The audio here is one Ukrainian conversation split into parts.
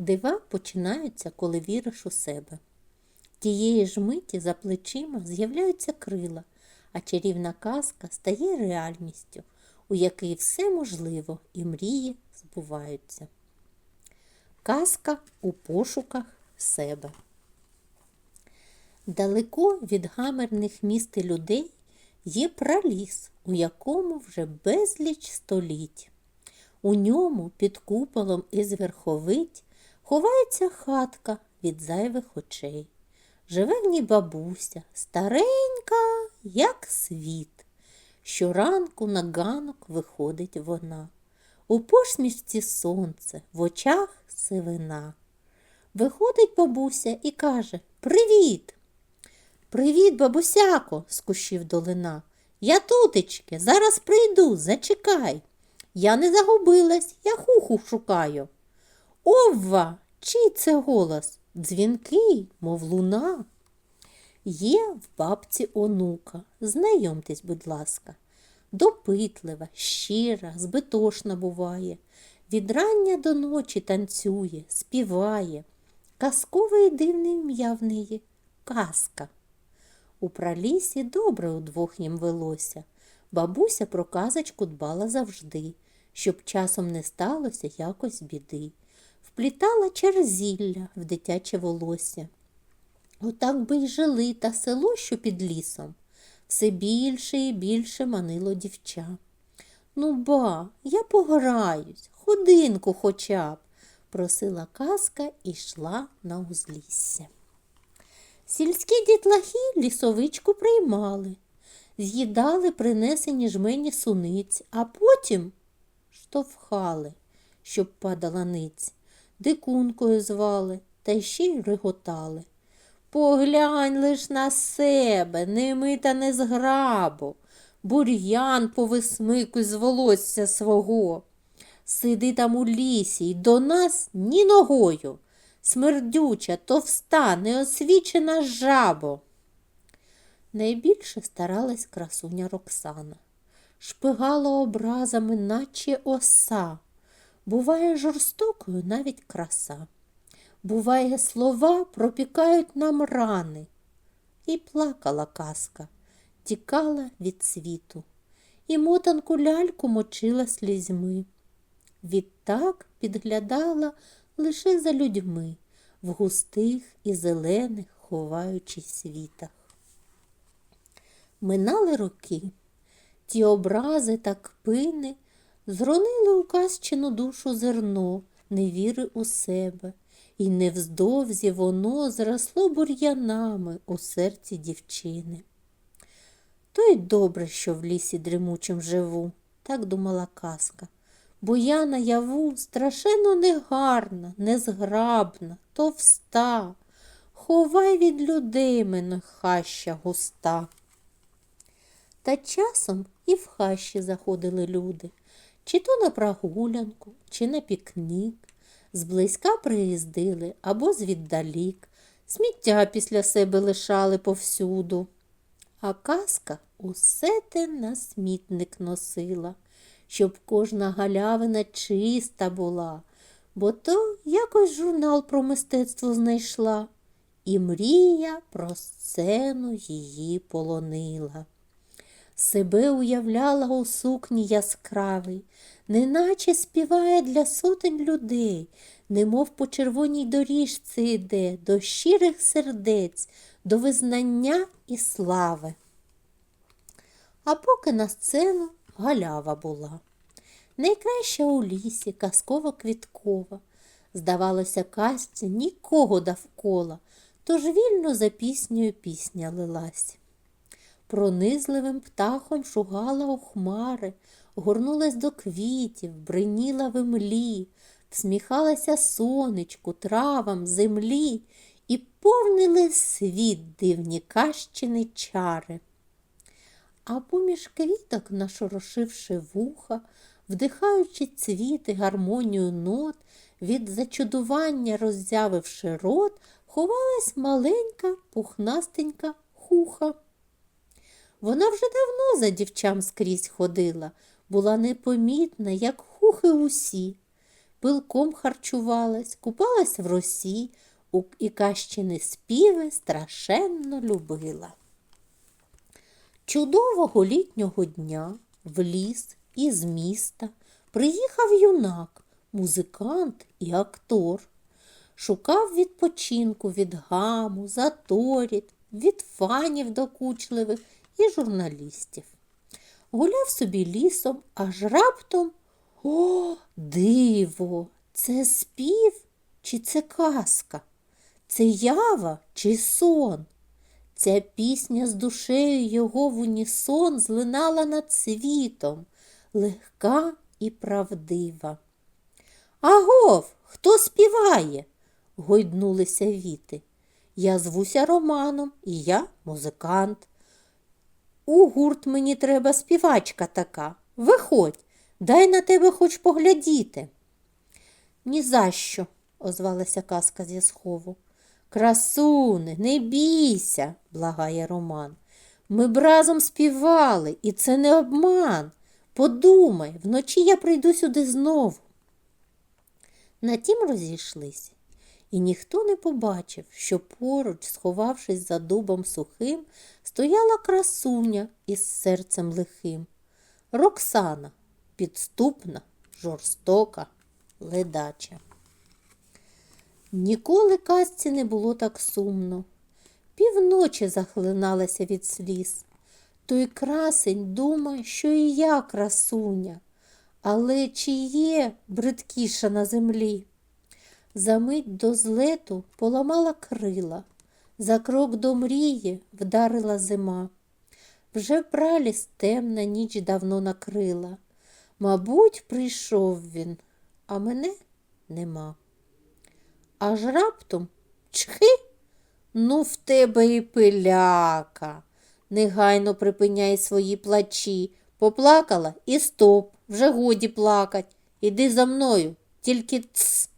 Дива починаються, коли віриш у себе. Тієї ж миті за плечима з'являються крила, а чарівна казка стає реальністю, у якій все можливо і мрії збуваються. Казка у пошуках себе. Далеко від гамерних міст і людей є праліс, у якому вже безліч століть. У ньому під куполом із верховить ховається хатка від зайвих очей. Живе в ній бабуся, старенька, як світ. Щоранку на ганок виходить вона. У посмішці сонце, в очах сивина. Виходить бабуся і каже Привіт! Привіт, бабусяко, з кущів долина. Я тутечки, зараз прийду, зачекай. Я не загубилась, я хуху шукаю. Овва, чий це голос? Дзвінкий, мов луна. Є в бабці онука, знайомтесь, будь ласка. Допитлива, щира, збитошна буває. Від рання до ночі танцює, співає. Казкове і дивне ім'я в неї казка. У пралісі добре удвох їм велося. Бабуся про казочку дбала завжди, щоб часом не сталося якось біди. Вплітала через зілля в дитяче волосся. Отак би й жили та село, що під лісом, все більше і більше манило дівча. Ну, ба, я пограюсь, ходинку хоча б, просила казка і йшла на узлісся. Сільські дітлахи лісовичку приймали, з'їдали принесені жмені суниць, а потім штовхали, щоб падала ниць, дикункою звали та ще й реготали. Поглянь лиш на себе, немита не зграбо, бур'ян повисмикуй з волосся свого. Сиди там у лісі й до нас ні ногою смердюча, товста, неосвічена жабо. Найбільше старалась красуня Роксана, шпигала образами, наче оса. Буває жорстокою навіть краса. Буває, слова пропікають нам рани. І плакала казка, тікала від світу, і мотанку ляльку мочила слізьми. Відтак підглядала лише за людьми в густих і зелених ховаючись світах. Минали роки, ті образи та кпини зронили у казчину душу зерно, невіри у себе, і невздовзі воно зросло бур'янами у серці дівчини. То й добре, що в лісі дремучим живу, так думала казка бо я наяву страшенно негарна, незграбна, товста. Ховай від людей мене хаща густа. Та часом і в хащі заходили люди, чи то на прогулянку, чи на пікнік, зблизька приїздили або звіддалік, сміття після себе лишали повсюду. А казка усе те на смітник носила щоб кожна галявина чиста була, бо то якось журнал про мистецтво знайшла, і мрія про сцену її полонила. Себе уявляла у сукні яскравий, неначе співає для сотень людей, немов по червоній доріжці йде до щирих сердець, до визнання і слави. А поки на сцену галява була. Найкраща у лісі, казково квіткова. Здавалося, казці нікого довкола, тож вільно за піснею пісня лилась. Пронизливим птахом шугала у хмари, горнулась до квітів, бриніла в імлі, всміхалася сонечку, травам, землі і повнили світ дивні кащини чари. А поміж квіток, нашорошивши вуха, вдихаючи цвіти, гармонію нот, від зачудування роззявивши рот, ховалась маленька пухнастенька хуха. Вона вже давно за дівчам скрізь ходила, була непомітна, як хухи усі. пилком харчувалась, купалась в росі і кащини співи страшенно любила. Чудового літнього дня в ліс із міста приїхав юнак, музикант і актор. Шукав відпочинку від гаму, заторіт, від фанів докучливих і журналістів. Гуляв собі лісом, аж раптом о, диво! Це спів чи це казка? Це ява чи сон? Ця пісня з душею його в унісон злинала над світом, легка і правдива. Агов, хто співає? гойднулися віти. Я звуся Романом, і я музикант. У гурт мені треба співачка така. Виходь, дай на тебе хоч поглядіти. «Ні за що», – озвалася казка зі схову. Красуне, не бійся, благає Роман. Ми б разом співали, і це не обман. Подумай, вночі я прийду сюди знову. На тім розійшлися, і ніхто не побачив, що поруч, сховавшись за дубом сухим, стояла красуня із серцем лихим. Роксана, підступна, жорстока, ледача. Ніколи казці не було так сумно. Півночі захлиналася від сліз. Той красень думає, що і я красуня, але чи є бридкіша на землі? За мить до злету поламала крила, за крок до мрії вдарила зима. Вже праліс темна ніч давно накрила. Мабуть, прийшов він, а мене нема. Аж раптом чхи, ну в тебе і пиляка. Негайно припиняй свої плачі. Поплакала і стоп, вже годі плакать. Іди за мною, тільки ц,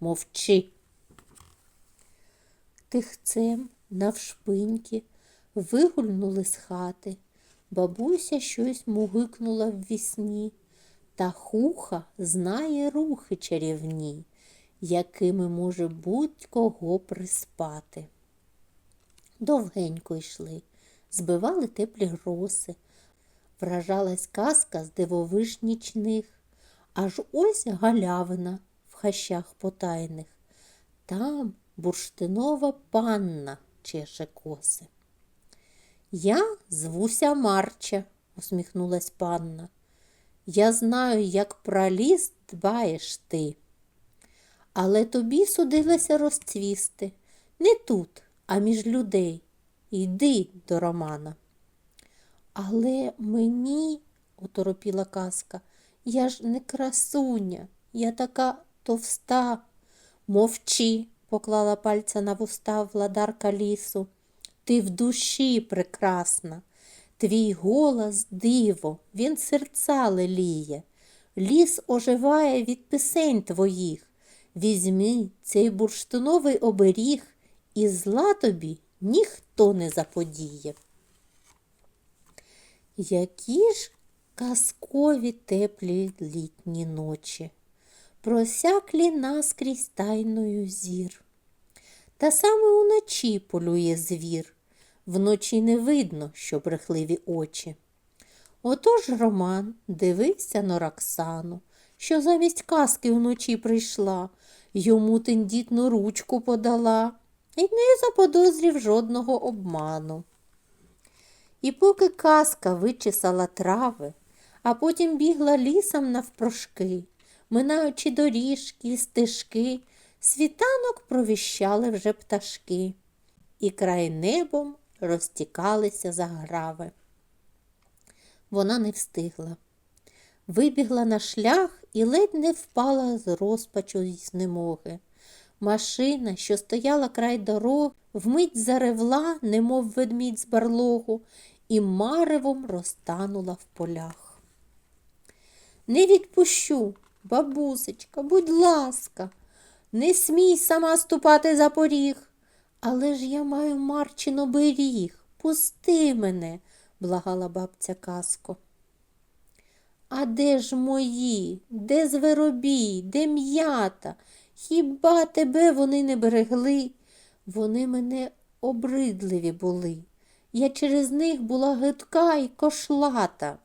мовчи. Тихцем, навшпиньки, вигульнули з хати. Бабуся щось мугикнула в вісні, та хуха знає рухи чарівні, якими може будь-кого приспати. Довгенько йшли, збивали теплі роси, вражалась казка з дивовиж нічних, аж ось галявина хащах потайних. Там бурштинова панна чеше коси. Я звуся Марча, усміхнулась панна. Я знаю, як про ліс дбаєш ти. Але тобі судилося розцвісти не тут, а між людей. Йди до Романа. Але мені, оторопіла казка, я ж не красуня, я така товста. Мовчи, поклала пальця на вуста владарка лісу. Ти в душі прекрасна. Твій голос диво, він серця леліє. Ліс оживає від пісень твоїх. Візьми цей бурштиновий оберіг, і зла тобі ніхто не заподіє. Які ж казкові теплі літні ночі, просяклі наскрізь тайною зір. Та саме уночі полює звір, вночі не видно, що брехливі очі. Отож Роман дивився на Роксану, що замість казки вночі прийшла, йому тендітну ручку подала і не заподозрів жодного обману. І поки казка вичесала трави, а потім бігла лісом навпрошки, минаючи доріжки стежки, світанок провіщали вже пташки, і край небом розтікалися заграви. Вона не встигла. Вибігла на шлях і ледь не впала з розпачу й знемоги. Машина, що стояла край дороги, вмить заревла, немов ведмідь з барлогу, і маревом розтанула в полях. Не відпущу, бабусечка, будь ласка, не смій сама ступати за поріг. Але ж я маю Марчин оберіг. Пусти мене, благала бабця казко. А де ж мої? Де зверобій, де м'ята? Хіба тебе вони не берегли? Вони мене обридливі були. Я через них була гидка й кошлата.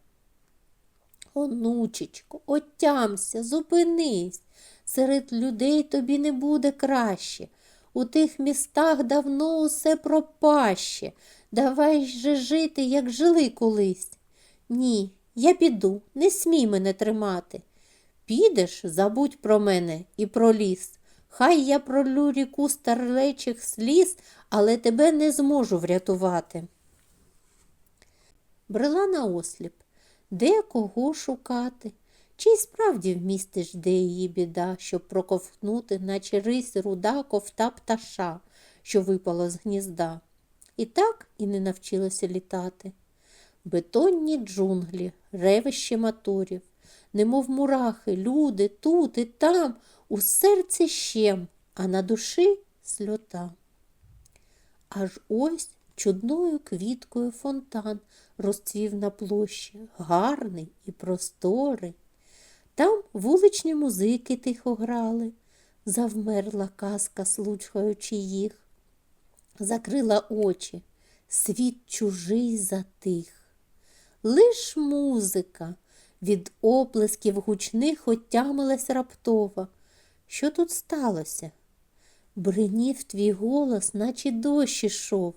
Онучечко, отямся, зупинись. Серед людей тобі не буде краще. У тих містах давно усе пропаще. Давай же жити, як жили колись. Ні, я піду, не смій мене тримати. Підеш, забудь про мене і про ліс. Хай я пролю ріку старлечих сліз, але тебе не зможу врятувати. Брела на осліп, де кого шукати, чи справді в місті жде її біда, щоб проковтнути, наче рись руда ковта пташа, що випала з гнізда. І так і не навчилася літати. Бетонні джунглі, ревище моторів, немов мурахи, люди тут і там, у серці щем, а на душі сльота. Аж ось чудною квіткою фонтан розцвів на площі, гарний і просторий. Там вуличні музики тихо грали, завмерла казка, слухаючи їх, закрила очі, світ чужий затих. Лиш музика від оплесків гучних отямилась раптово. Що тут сталося? Бринів твій голос, наче дощ ішов.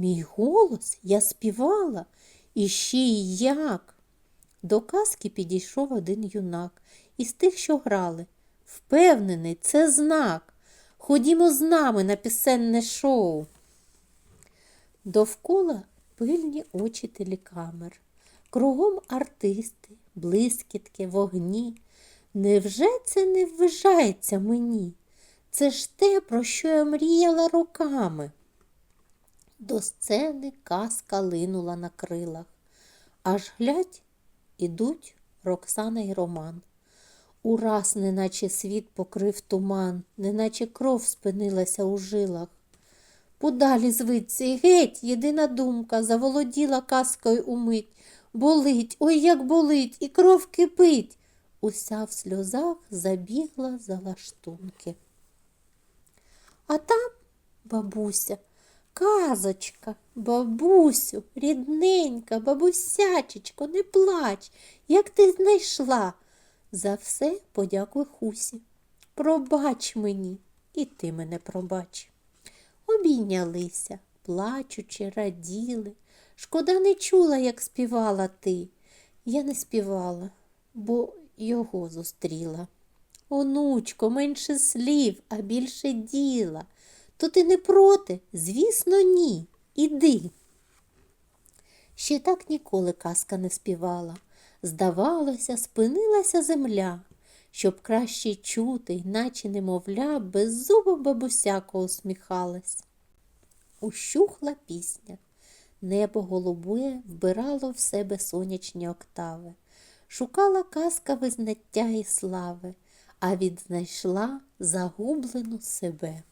Мій голос я співала, і ще й як. До казки підійшов один юнак із тих, що грали. Впевнений, це знак. Ходімо з нами на пісенне шоу. Довкола пильні очі телекамер. Кругом артисти, блискітки, вогні. Невже це не вважається мені? Це ж те, про що я мріяла роками. До сцени казка линула на крилах. Аж глядь, ідуть Роксана й Роман. Ураз, неначе світ покрив туман, неначе кров спинилася у жилах. Подалі звідси, геть, єдина думка заволоділа казкою умить. Болить, ой, як болить, і кров кипить. Уся в сльозах забігла за лаштунки. А там бабуся, казочка, бабусю, рідненька, бабусячечко, не плач, як ти знайшла. За все подякуй Хусі. Пробач мені, і ти мене пробач. Обійнялися, плачучи, раділи. Шкода не чула, як співала ти. Я не співала, бо його зустріла. Онучко, менше слів, а більше діла. То ти не проти? Звісно, ні. Іди. Ще так ніколи казка не співала. Здавалося, спинилася земля, щоб краще чути, наче немовля, беззуба бабусяко усміхалась. Ущухла пісня. Небо голубе вбирало в себе сонячні октави. Шукала казка визнаття і слави, а відзнайшла загублену себе.